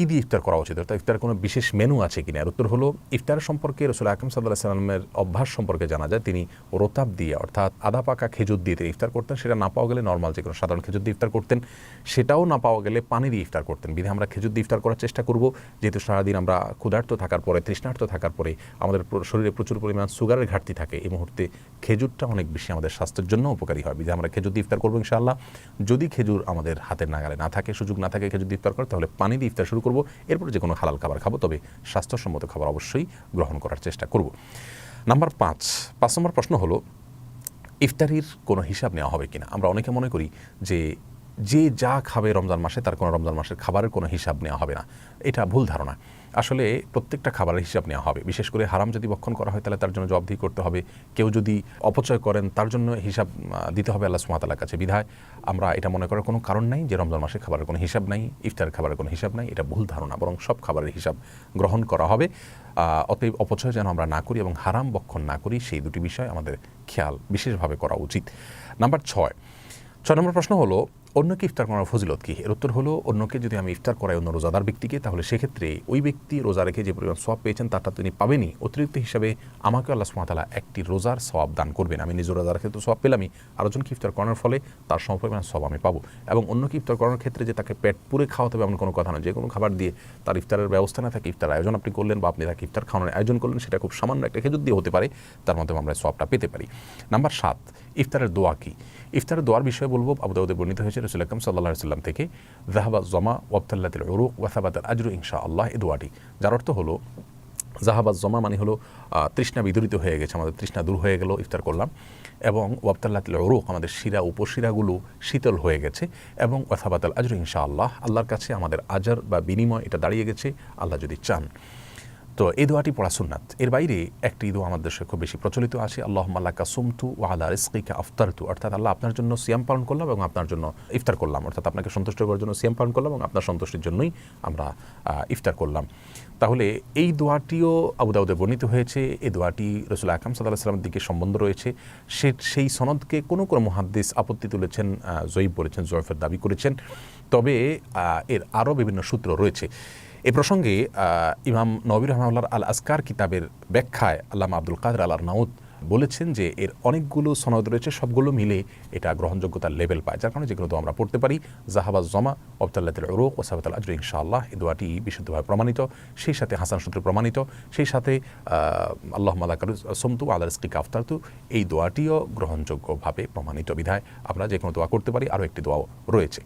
কি দিয়ে ইফতার করা উচিত? অর্থাৎ ইফতার কোনো বিশেষ মেনু আছে কিনা? উত্তর হলো, ইফতার সম্পর্কে রসুল আকরম সাল্লাহ সাল্লামের অভ্যাস সম্পর্কে জানা যায়। তিনি রোতাব দিয়ে, অর্থাৎ আধা পাকা খেজুর দিয়ে তিনি ইফতার করতেন। সেটা না পাওয়া গেলে নর্মাল যে কোনো সাধারণ খেজুর দিয়ে ইফতার করতেন। সেটাও না পাওয়া গেলে পানি দিয়ে ইফতার করতেন। বিধে আমরা খেজুর দিয়ে ইফতার করার চেষ্টা করব। যেহেতু সারাদিন আমরা ক্ষুধার্ত থাকার পরে, তৃষ্ণার্ত থাকার পরে, আমাদের শরীরে প্রচুর পরিমাণ সুগারের ঘাটতি থাকে, এই মুহূর্তে খেজুরটা অনেক বেশি আমাদের স্বাস্থ্যের জন্য উপকারী হয়। বিধে আমরা খেজুর দিয়ে ইফতার করব ইনশাআল্লাহ। যদি খেজুর আমাদের হাতের নাগালে না থাকে, সুযোগ না থাকে খেজুর দিয়ে ইফতার করে তাহলে পানি দিয়ে ইফতার শুরু করব। এরপর যে কোনো হালাল খাবার খাব, তবে স্বাস্থ্যসম্মত খাবার অবশ্যই গ্রহণ করার চেষ্টা করব। নাম্বার পাঁচ পাঁচ নম্বর প্রশ্ন হলো, ইফতারির কোনো হিসাব নেওয়া হবে কিনা? আমরা অনেকে মনে করি যে যে যা খাবে রমজান মাসে, তার কোনো রমজান মাসের খাবারের কোনো হিসাব নেওয়া হবে না। এটা ভুল ধারণা। আসলে প্রত্যেকটা খাবারের হিসাব নেওয়া হবে। বিশেষ করে হারাম যদি বক্ষণ করা হয়, তাহলে তার জন্য জবাবদিহি করতে হবে। কেউ যদি অপচয় করেন, তার জন্য হিসাব দিতে হবে আল্লাহ সুমাতালার কাছে বিধায়। আমরা এটা মনে করার কোনো কারণ নাই যে রমজান মাসে খাবারের কোনো হিসাব নাই ইফতার খাবারের কোনো হিসাব নাই। এটা ভুল ধারণা, বরং সব খাবারের হিসাব গ্রহণ করা হবে। অতএব অপচয় যেন আমরা না করি এবং হারাম বক্ষণ না করি, সেই দুটি বিষয় আমাদের খেয়াল বিশেষভাবে করা উচিত। নাম্বার ছয়। ছয় নম্বর প্রশ্ন হলো অন্যকে ইফতার করার ফজিলত কি? এর উত্তর হলো, অন্যকে যদি আমি ইফতার করাই অন্য রোজাদার ব্যক্তিকে, তাহলে সেক্ষেত্রে ওই ব্যক্তি রোজা রেখে যে পরিমাণ সব পেয়েছেন, তারটা তিনি পাবেনই। অতিরিক্ত হিসাবে আমাকে আল্লাহ সুমাতালা একটি রোজার সওয়াব দান করবেন। আমি নিজে রোজা রেখে তো সওয়াব পেলামই। আরেকজনকে ইফতার করানোর ফলে তার সমপরিমাণ সব আমি পাবো। এবং অন্যকে ইফতার করানোর ক্ষেত্রে যে তাকে পেট পুরে খাওয়াতে হবে এমন কোনো কথা নয় যে কোনো খাবার দিয়ে তার ইফতারের ব্যবস্থা না থাকে, ইফতার আয়োজন আপনি করলেন বা আপনি তাকে ইফতার খাওয়ানোর আয়োজন করলেন, সেটা খুব সামান্য একটা খেজুর দিয়ে হতে পারে। তার মাধ্যমে আমরা সবটা পেতে পারি। নাম্বার সাত, ইফতারের দোয়া কি? ইফতারের দোয়ার বিষয়ে বলব, আবু দাউদে বর্ণিত হয়েছে রসুল আকরম সাল্লাহ সাল্লাম থেকে জাহাবা জমা ওয়াবতাল্লাতিল উরুক ওয়াসাবাত আজরু ইনশা আল্লাহ দোয়াটি যার অর্থ হলো জাহাবাজ জমা মানে হলো তৃষ্ণা বিদরিত হয়ে গেছে, আমাদের তৃষ্ণা দূর হয়ে গেল, ইফতার করলাম। এবং ওয়াবতাল্লাতিল উরুক আমাদের শিরা, উপশিরাগুলো শীতল হয়ে গেছে। এবং ওয়াসাবাতাল আজরু ইনশা আল্লাহ আল্লাহর কাছে আমাদের আজার বা বিনিময় এটা দাঁড়িয়ে গেছে, আল্লাহ যদি চান। তো এই দোয়াটি পড়া সুন্নাত। এর বাইরে একটি দোয়া আমাদের দেশে খুব বেশি প্রচলিত আছে আল্লাহ মাল্লাকা সুমতু ও আল্লাহ রিস্কিকা আফতারতু। অর্থাৎ আল্লাহ আপনার জন্য সিয়াম পালন করলাম এবং আপনার জন্য ইফতার করলাম। অর্থাৎ আপনাকে সন্তুষ্ট করার জন্য সিয়াম পালন করলাম এবং আপনার সন্তুষ্টির জন্যই আমরা ইফতার করলাম। তাহলে এই দোয়াটিও আবু দাউদে বর্ণিত হয়েছে। এই দোয়াটি রসুল আকাম সাল্লাহ সাল্লামের দিকে সম্বন্ধ রয়েছে। সে, সেই সনদকে কোনো কোনো মহাদ্দিস আপত্তি তুলেছেন জয়ীব বলেছেন, জয়ফের দাবি করেছেন। তবে এর আরও বিভিন্ন সূত্র রয়েছে। এ প্রসঙ্গে ইমাম নবির রহমাল্লার আল আসকার কিতাবের ব্যাখ্যায় আল্লামা আব্দুল কাদের আল নাউদ বলেছেন যে এর অনেকগুলো সনদ রয়েছে, সবগুলো মিলে এটা গ্রহণযোগ্যতার লেভেল পায়। যার কারণে যেগুলো আমরা পড়তে পারি জাহাবাজ জমা অবতাল্লাহ রোক ও সাবাত আজর ইনশাআল্লাহ, এই দোয়াটি বিশুদ্ধভাবে প্রমাণিত। সেই সাথে হাসান সূত্রে প্রমাণিত। সেই সাথে আল্লাহ মালাকার সমতু আদার রিস্কিক আফতারতু, এই দোয়াটিও গ্রহণযোগ্যভাবে প্রমাণিত বিধায় আমরা যে কোনো দোয়া করতে পারি, আরও একটি দোয়াও রয়েছে।